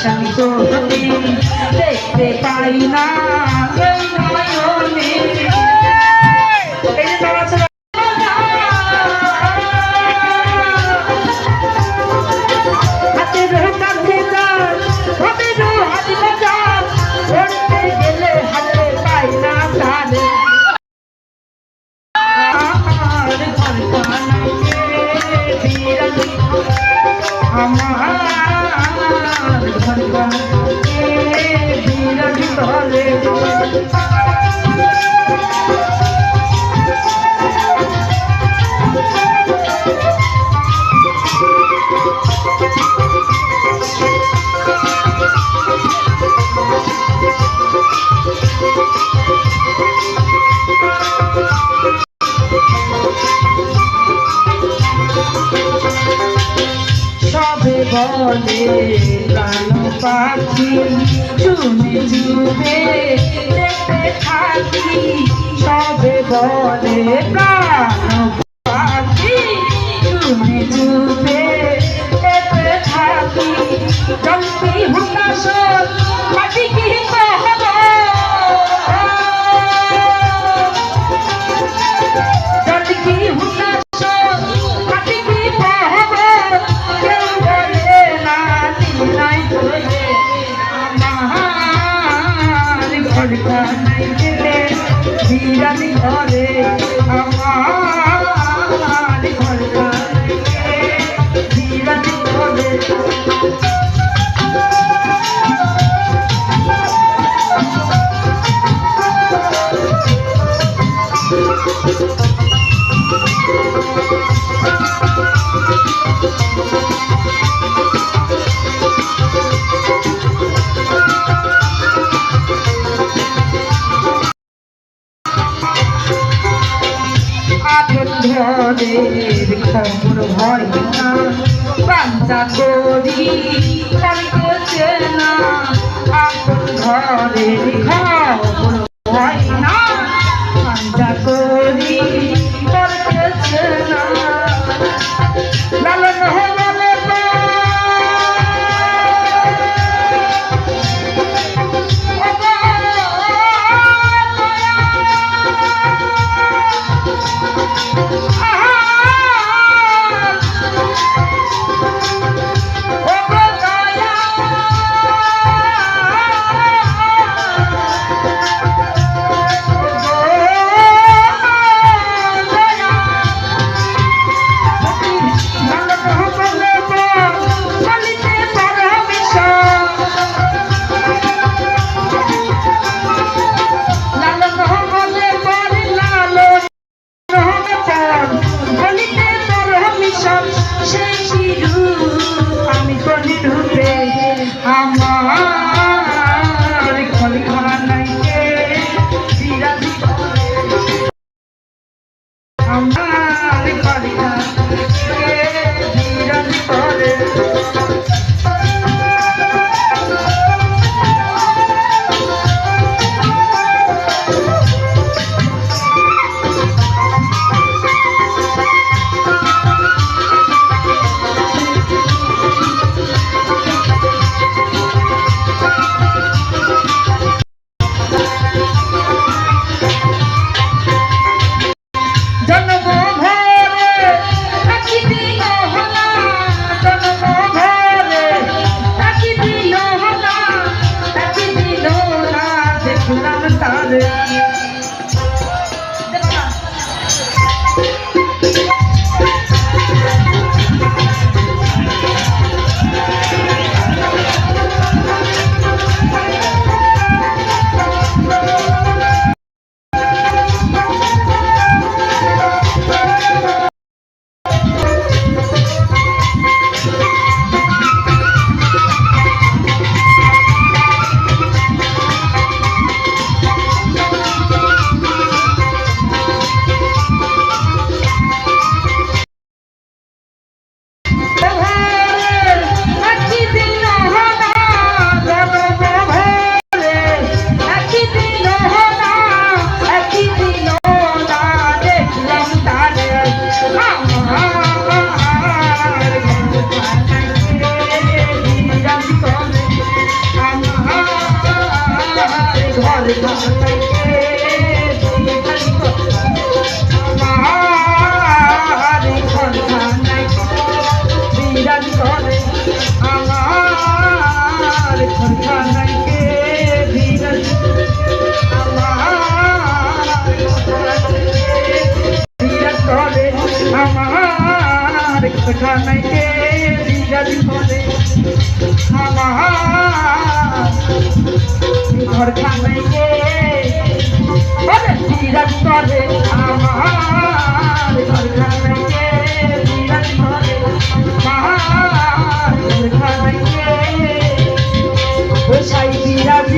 শান্ত দেখতে পাই না। বলে প্রাণ পাখি চুমে চুমে যেতে থাকি সবে বলে প্রাণ পাখি চুমে চুমে ঘরটা নাই দিলে বিরানি ঘরে আমার ঘরটা বিরানি ঘরে ঘরের খবর হয় না বাঞ্চা করি কালকে না আপন ঘরের হয় না বাঞ্চা করি আমার keep it. ঘর খানাইতে বিরাজ করে